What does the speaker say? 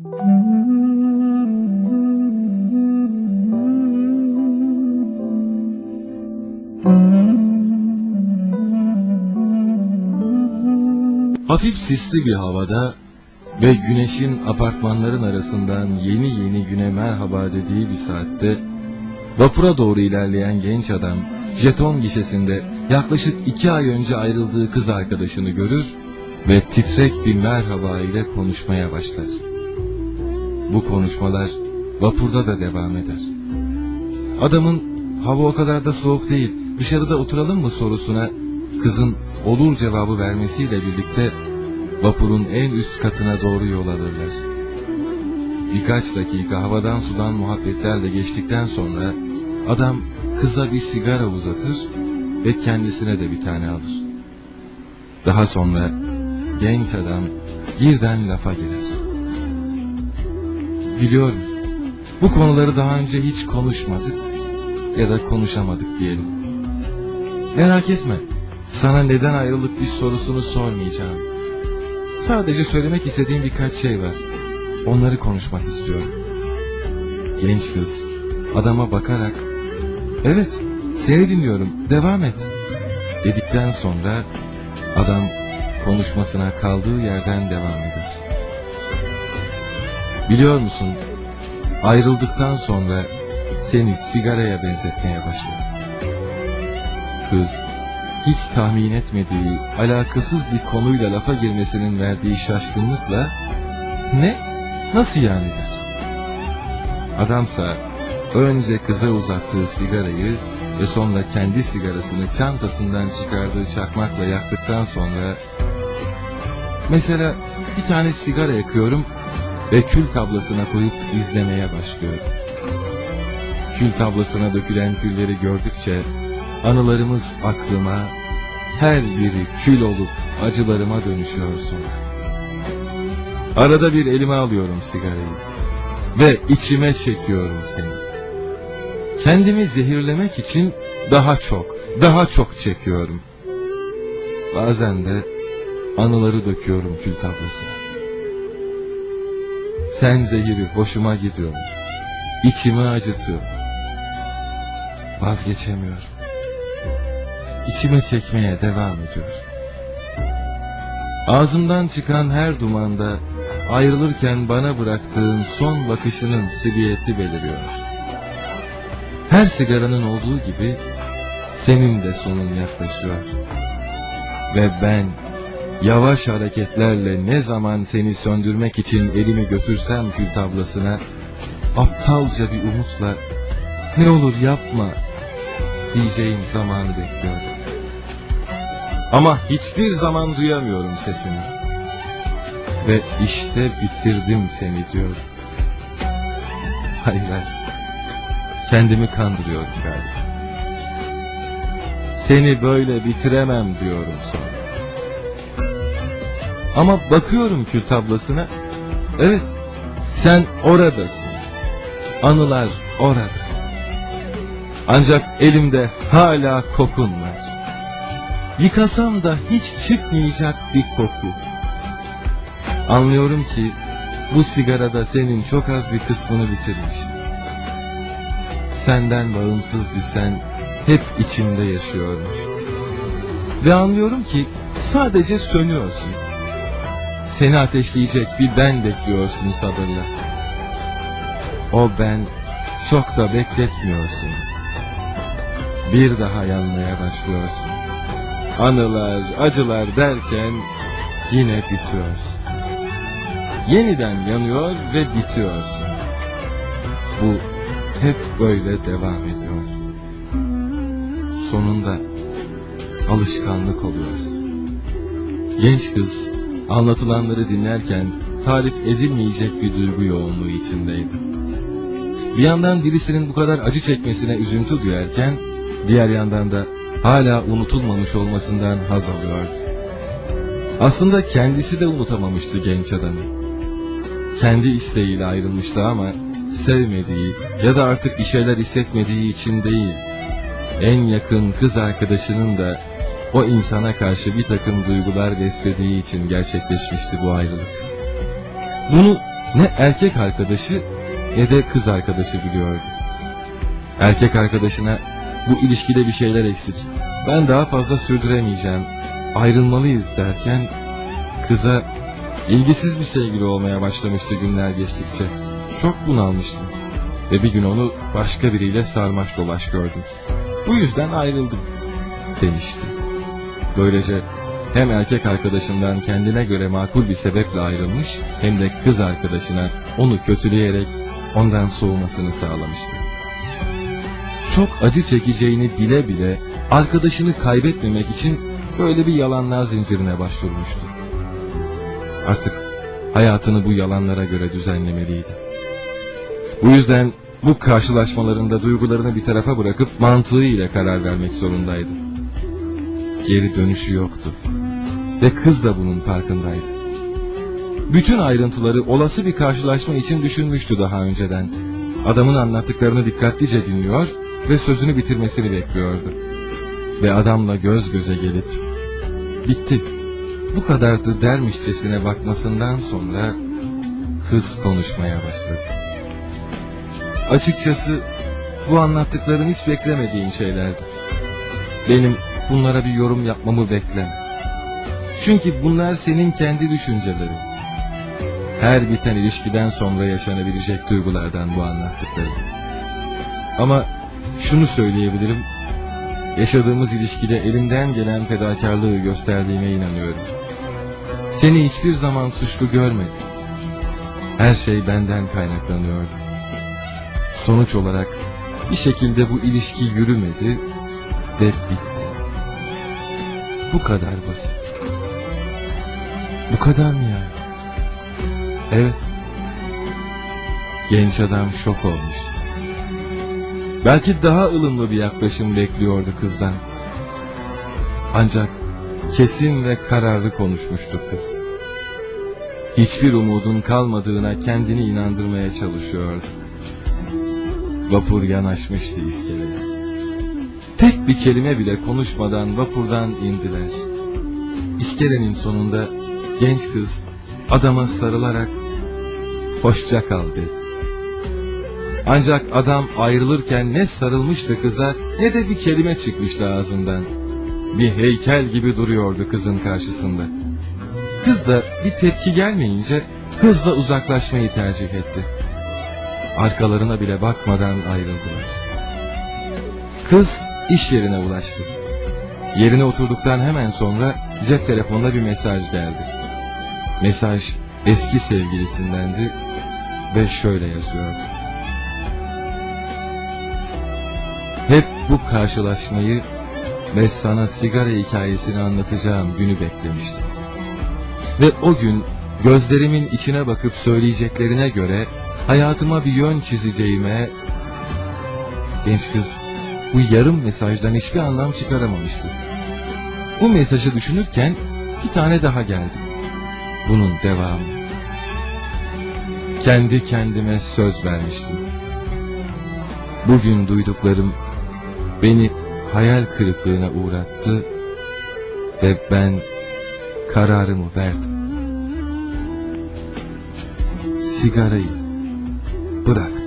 Hafif sisli bir havada ve güneşin apartmanların arasından yeni yeni güne merhaba dediği bir saatte vapura doğru ilerleyen genç adam jeton gişesinde yaklaşık iki ay önce ayrıldığı kız arkadaşını görür ve titrek bir merhaba ile konuşmaya başlar. Bu konuşmalar vapurda da devam eder. Adamın hava o kadar da soğuk değil dışarıda oturalım mı sorusuna kızın olur cevabı vermesiyle birlikte vapurun en üst katına doğru yol alırlar. Birkaç dakika havadan sudan muhabbetlerle geçtikten sonra adam kıza bir sigara uzatır ve kendisine de bir tane alır. Daha sonra genç adam birden lafa girer. Biliyorum bu konuları daha önce hiç konuşmadık ya da konuşamadık diyelim. Merak etme sana neden ayrılık biz sorusunu sormayacağım. Sadece söylemek istediğim birkaç şey var. Onları konuşmak istiyorum. Genç kız adama bakarak evet seni dinliyorum devam et dedikten sonra adam konuşmasına kaldığı yerden devam eder. Biliyor musun ayrıldıktan sonra seni sigaraya benzetmeye başladım. Kız hiç tahmin etmediği, alakasız bir konuyla lafa girmesinin verdiği şaşkınlıkla ne? Nasıl yani der. Adamsa önce kıza uzattığı sigarayı ve sonra kendi sigarasını çantasından çıkardığı çakmakla yaktıktan sonra mesela bir tane sigara yakıyorum ve kül tablasına koyup izlemeye başlıyorum. Kül tablasına dökülen külleri gördükçe anılarımız aklıma, her biri kül olup acılarıma dönüşüyorsun. Arada bir elime alıyorum sigarayı ve içime çekiyorum seni. Kendimi zehirlemek için daha çok, daha çok çekiyorum. Bazen de anıları döküyorum kül tablasına. Sen zehiri hoşuma gidiyor. İçimi acıtıyor. Vazgeçemiyorum. İçime çekmeye devam ediyor. Ağzımdan çıkan her dumanda ayrılırken bana bıraktığın son bakışının silüeti beliriyor. Her sigaranın olduğu gibi senin de sonun yaklaşıyor. Ve ben yavaş hareketlerle ne zaman seni söndürmek için elimi götürsem kül tablasına aptalca bir umutla ne olur yapma diyeceğim zamanı bekliyordum. Ama hiçbir zaman duyamıyorum sesini. Ve işte bitirdim seni diyorum. Hayır hayır. Kendimi kandırıyorum galiba. Seni böyle bitiremem diyorum sonra. Ama bakıyorum kül tablasına. Evet, sen oradasın. Anılar orada. Ancak elimde hala kokun var. Yıkasam da hiç çıkmayacak bir koku. Anlıyorum ki bu sigarada senin çok az bir kısmını bitirmiş. Senden bağımsız bir sen hep içimde yaşıyormuş. Ve anlıyorum ki sadece sönüyorsun. Seni ateşleyecek bir ben bekliyorsun sabırla. O ben çok da bekletmiyorsun. Bir daha yanmaya başlıyorsun. Anılar, acılar derken yine bitiyorsun. Yeniden yanıyor ve bitiyorsun. Bu hep böyle devam ediyor. Sonunda alışkanlık oluyoruz. Genç kız anlatılanları dinlerken tarif edilmeyecek bir duygu yoğunluğu içindeydi. Bir yandan birisinin bu kadar acı çekmesine üzüntü duyarken diğer yandan da hala unutulmamış olmasından haz alıyordu. Aslında kendisi de unutamamıştı genç adamı. Kendi isteğiyle ayrılmıştı ama sevmediği ya da artık bir şeyler hissetmediği için değil. En yakın kız arkadaşının da o insana karşı bir takım duygular beslediği için gerçekleşmişti bu ayrılık. Bunu ne erkek arkadaşı ne de kız arkadaşı biliyordu. Erkek arkadaşına bu ilişkide bir şeyler eksik. Ben daha fazla sürdüremeyeceğim. Ayrılmalıyız derken kıza ilgisiz bir sevgili olmaya başlamıştı günler geçtikçe. Çok bunalmıştım. Ve bir gün onu başka biriyle sarmaş dolaş gördüm. Bu yüzden ayrıldım demişti. Böylece hem erkek arkadaşından kendine göre makul bir sebeple ayrılmış hem de kız arkadaşına onu kötüleyerek ondan soğumasını sağlamıştı. Çok acı çekeceğini bile bile arkadaşını kaybetmemek için böyle bir yalanlar zincirine başvurmuştu. Artık hayatını bu yalanlara göre düzenlemeliydi. Bu yüzden bu karşılaşmalarında duygularını bir tarafa bırakıp mantığıyla karar vermek zorundaydı. Geri dönüşü yoktu. Ve kız da bunun farkındaydı. Bütün ayrıntıları olası bir karşılaşma için düşünmüştü daha önceden. Adamın anlattıklarını dikkatlice dinliyor ve sözünü bitirmesini bekliyordu. Ve adamla göz göze gelip bitti. Bu kadardı dermişçesine bakmasından sonra kız konuşmaya başladı. Açıkçası bu anlattıkların hiç beklemediğin şeylerdi. Benim bunlara bir yorum yapmamı bekleme. Çünkü bunlar senin kendi düşüncelerin. Her biten ilişkiden sonra yaşanabilecek duygulardan bu anlattıklarım. Ama şunu söyleyebilirim. Yaşadığımız ilişkide elimden gelen fedakarlığı gösterdiğime inanıyorum. Seni hiçbir zaman suçlu görmedim. Her şey benden kaynaklanıyordu. Sonuç olarak bir şekilde bu ilişki yürümedi ve bitti. Bu kadar basit. Bu kadar mı yani? Evet. Genç adam şok olmuş. Belki daha ılımlı bir yaklaşım bekliyordu kızdan. Ancak kesin ve kararlı konuşmuştu kız. Hiçbir umudun kalmadığına kendini inandırmaya çalışıyordu. Vapur yanaşmıştı iskeleye. Tek bir kelime bile konuşmadan vapurdan indiler. İskelenin sonunda genç kız adama sarılarak hoşça kal dedi. Ancak adam ayrılırken ne sarılmıştı kıza ne de bir kelime çıkmıştı ağzından. Bir heykel gibi duruyordu kızın karşısında. Kız da bir tepki gelmeyince hızla uzaklaşmayı tercih etti. Arkalarına bile bakmadan ayrıldılar. Kız iş yerine ulaştı. Yerine oturduktan hemen sonra cep telefonuna bir mesaj geldi. Mesaj eski sevgilisindendi ve şöyle yazıyordu. Hep bu karşılaşmayı ve sana sigara hikayesini anlatacağım günü beklemiştim. Ve o gün gözlerimin içine bakıp söyleyeceklerine göre hayatıma bir yön çizeceğime... Genç kız bu yarım mesajdan hiçbir anlam çıkaramamıştı. Bu mesajı düşünürken bir tane daha geldi. Bunun devamı. Kendi kendime söz vermiştim. Bugün duyduklarım beni hayal kırıklığına uğrattı ve ben kararımı verdim. Sigarayı bırak.